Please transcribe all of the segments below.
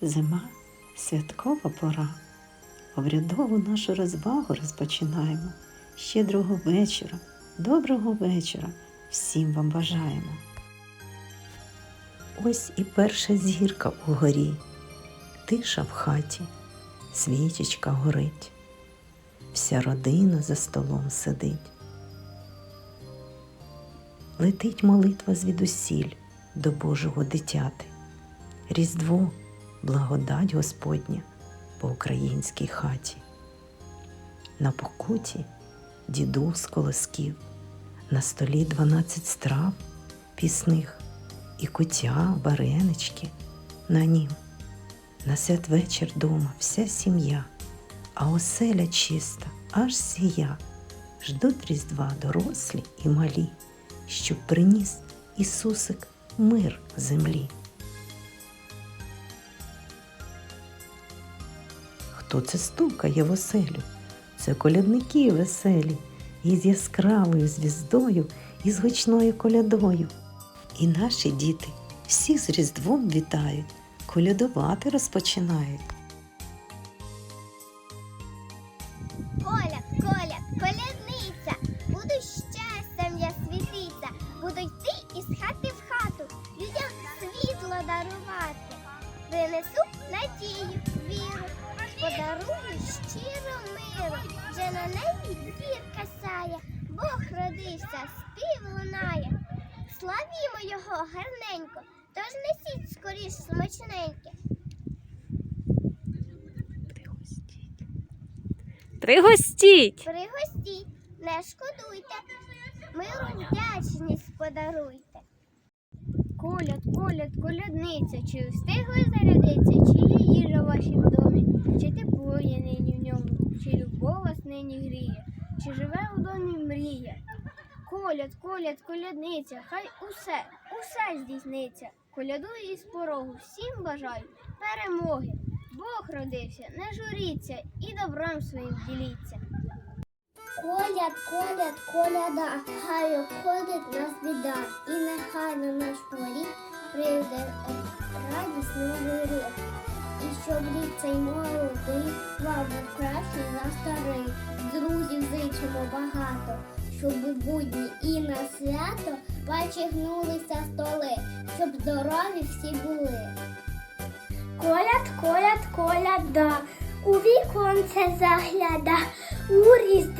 Зима святкова пора. Обрядову нашу розвагу розпочинаємо. Щедрого вечора, доброго вечора. Всім вам бажаємо. Ось і перша зірка у горі, тиша в хаті, свічечка горить, вся родина за столом сидить. Летить молитва звідусіль до Божого дитяти. Різдво, благодать Господня по українській хаті. На покуті дідусь колосків, на столі дванадцять страв пісних і кутя, варенички на нім. На святвечір дома вся сім'я, а оселя чиста, аж сія. Ждуть різдва дорослі і малі, щоб приніс Ісусик мир землі. Хто це стукає в оселю? Це колядники веселі, із яскравою звіздою, і з гучною колядою. І наші діти всі з Різдвом вітають, колядувати розпочинають. Подарую щиро миру, вже на небі зірка сяє, Бог родився, спів лунає. Славімо його гарненько, тож несіть скоріш смачненьке. Пригостіть! Пригостіть, не шкодуйте, миру вдячність подаруйте. Коляд, коляд, колядниця, чи встигли зарядиться, чи є їжа в вашім домі, чи тепло є нині в ньому, чи любов вас нині гріє, чи живе у домі мрія. Коляд, коляд, колядниця, хай усе, усе здійсниться. Колядую із порогу, всім бажаю перемоги. Бог родився, не журіться і добром своїм діліться. Коляд, коляд, коляда, хай обходить нас біда, і нехай на наш поріг прийде радість новий рік. І щоб рік цей молодий вам був кращий за старий. Друзів зичимо багато, щоб будні і на свято ваші гнулися столи, щоб здорові всі були. Коляд, коляд, коляда, у віконце загляда,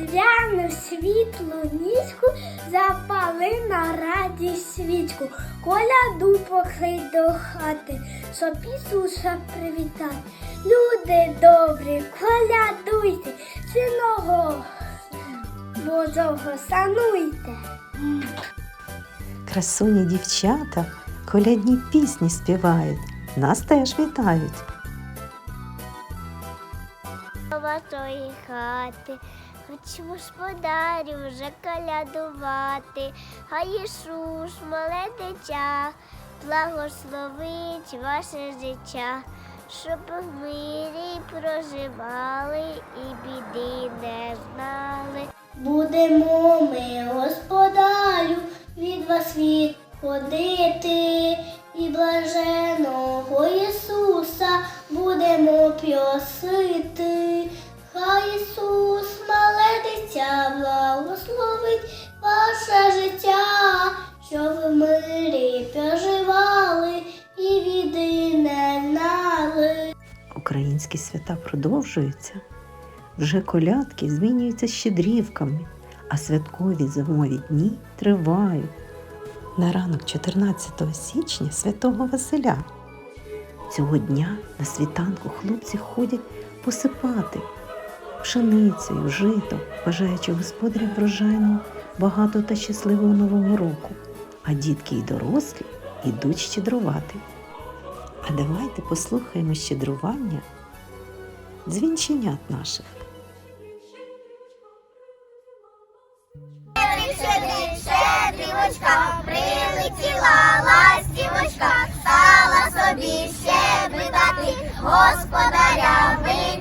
різдвяну світлу ніжку запали на радість свічку, коляду покрий до хати, щоб Ісуса привітати. Люди добрі, колядуйте, синого Божого сануйте. Красуні дівчата колядні пісні співають, нас теж вітають. Хати, хоч господарю вже колядувати, хай Ісус, мале дитя, благословить ваше життя, щоб в мирі проживали і біди не знали. Будемо ми, господарю, від вас відходити, і блаженого Ісуса будемо просити. Мале благословить ваше життя, щоб в мирі проживали і біди не знали. Українські свята продовжуються. Вже колядки змінюються щедрівками, а святкові зимові дні тривають. На ранок 14 січня святого Василя. Цього дня на світанку хлопці ходять посипати пшеницею, житом, бажаючи господарям врожайного, багато та щасливого нового року. А дітки й дорослі ідуть щедрувати. А давайте послухаємо щедрування дзвінченят наших. Прилетіла ластівочка, стала собі щедрикати, господаря викликати.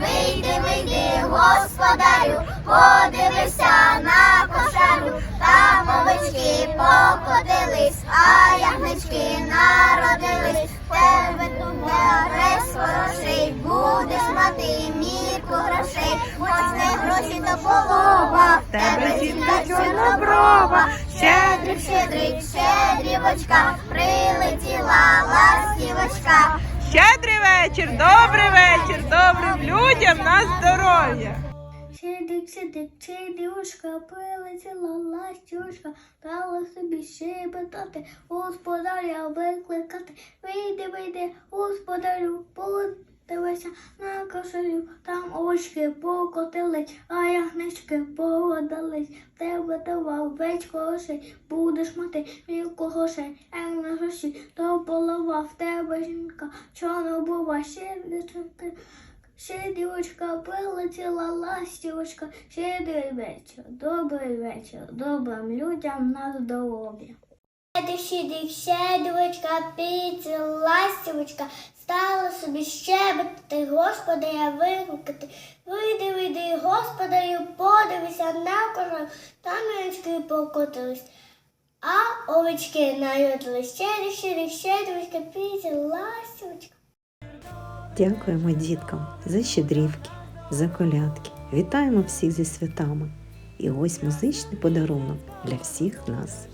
Вийди, вийди, господарю, подивися на кошару, там овечки покотились, а ягнички народились. тебе арешт хороший, будеш мати мірку грошей, хоч не гроші то полова, тебе жінка чорноброва, щедрик, щедрик, щедрівочка, прилетіла ластівочка. Щедрий вечір, добрий вечір, добрим людям на здоров'я. Сидик, сидик, сидюшка, прилетіла ластюшка, дала собі щебетати, господаря викликати. Вийди, вийди, господарю, подивися на кошелю, там очки покотились, а ягнички поводились. Тебе давав весь грошей, будеш мати мілку грошей, як на гроші, то полова в тебе жінка, чорно бува, щедрички. Щедрівочка прилетіла ластівочка, щедрий вечір, добрий вечір, добрим людям на здоров'я. Щедрик, щедрівочка, піці, ластівочка, стала собі щебетати, господаря викликати. Вийди, вийди, господарю, подивися на кожу, там янички покотились. А овечки народились. Щедрик, щедрик, щедрівочка, піці, ластівочка. Дякуємо діткам за щедрівки, за колядки. Вітаємо всіх зі святами. І ось музичний подарунок для всіх нас.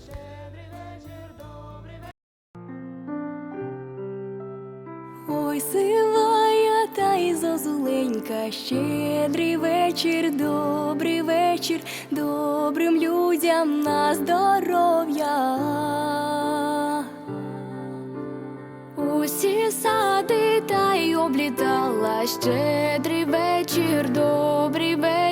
Ой, сивая та й зозуленька, щедрий вечір, добрий вечір, добрим людям на здоров'я. Усі сади та й облітала. Щедрий вечір, добрий вечір,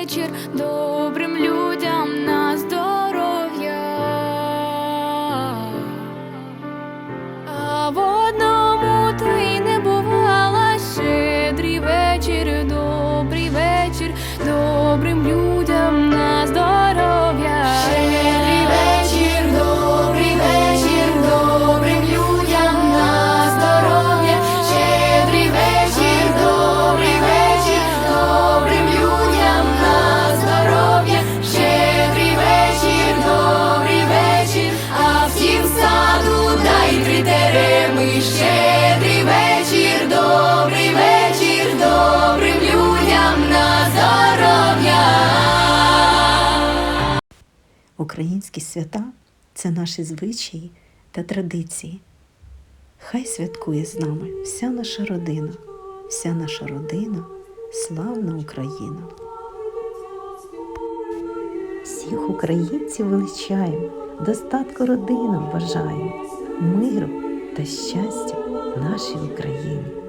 Українські свята це наші звичаї та традиції. Хай святкує з нами вся наша родина, вся наша родина, славна Україна. Всіх українців величаємо, достатку родинам бажаємо, миру та щастя нашій Україні.